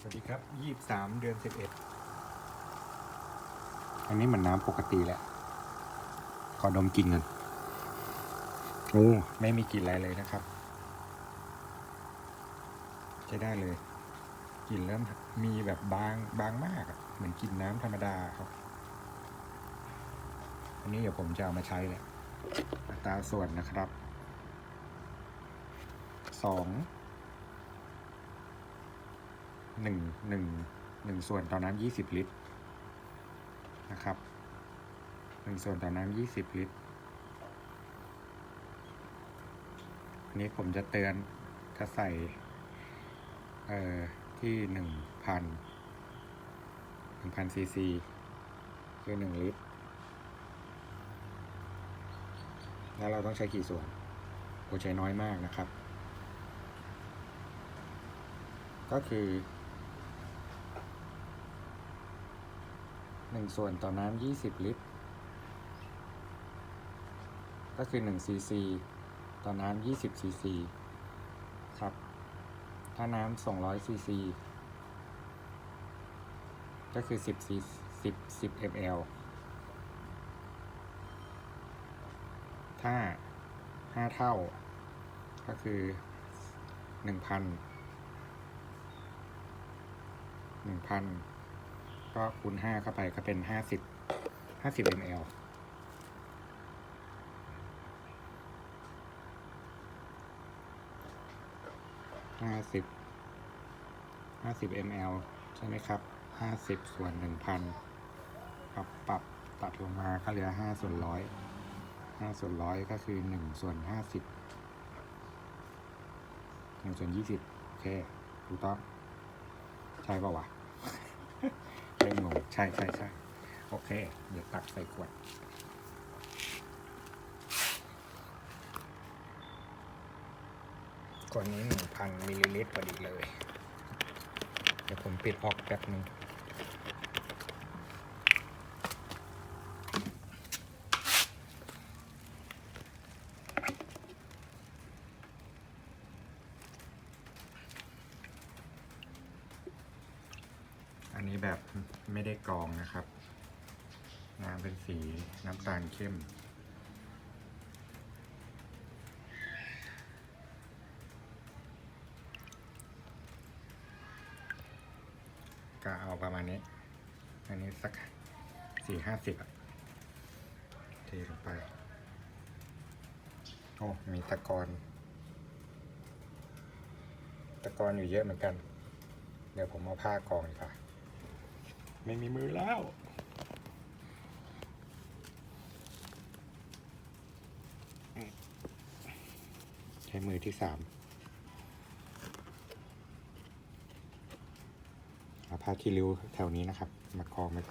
สวัสดีครับยี่สามเดือนสิบเอ็ดอันนี้มันน้ำปกติแหละ ขอดมกลินกันโอ้ไม่มีกลิ่นอะไรเลยนะครับ ใช้ได้เลย กลิ่นเริ่มมีแบบบางบางมากอะเหมือนกลิ่นน้ำธรรมดาครับ อันนี้เดี๋ยวผมจะเอามาใช้แหละอัตราส่วนนะครับสอง หนึ่งหนึ่งหนึ่งส่วนต่อน้ำยี่สิบลิตรนะครับหนึ่งส่วนต่อน้ำยี่สิบลิตรอันนี้ผมจะเตือนจะใส่เอ่อที่หนึ่งพันหนึ่งพันซีซีคือหนึ่งลิตร แล้วเราต้องใช้กี่ส่วนโอใช้น้อยมากนะครับ ก็คือ หนึ่งส่วนต่อน้ำยี่สิบลิตร ก็คือหนึ่งซีซีต่อน้ำ20ซีซีครับ ถ้าน้ำ200ซีซีก็คือ 10ซี10 10 ml ถ้า 5 เท่า ก็คือ 1,000 1,000 ก็คูณ5เข้าไปก็เป็น50 50 ml ห้าสิบห้าสิบ ml ใช่ไหมครับห้าสิบส่วนหนึ่งพันปรับปรับตัดลงมาก็เหลือห้าส่วนร้อยห้าส่วนร้อยก็คือหนึ่งส่วนห้าสิบหนึ่งส่วนยี่สิบโอเค ถูกต้อง ใช่ป่าวะ เริ่งงใช่ใช่ใช่โอเค เดี๋ยวตักใส่ขวดขวดนี้หนึ่งพันมิลลิลิตรพอดีเลย เดี๋ยวผมปิดออกแป๊บนึง นี้แบบไม่ได้กรองนะครับ น้ำเป็นสีน้ำตาลเข้ม ก็เอาประมาณนี้ อันนี้สักสี่ห้าสิบอะเทลงไป โอ้ มีตะกอน ตะกอนอยู่เยอะเหมือนกัน เดี๋ยวผมเอาผ้ากองดีกว่า ไม่มีมือแล้ว ใช้มือที่สามเอาผ้าคีริ้วแถวนี้นะครับ มากองไว้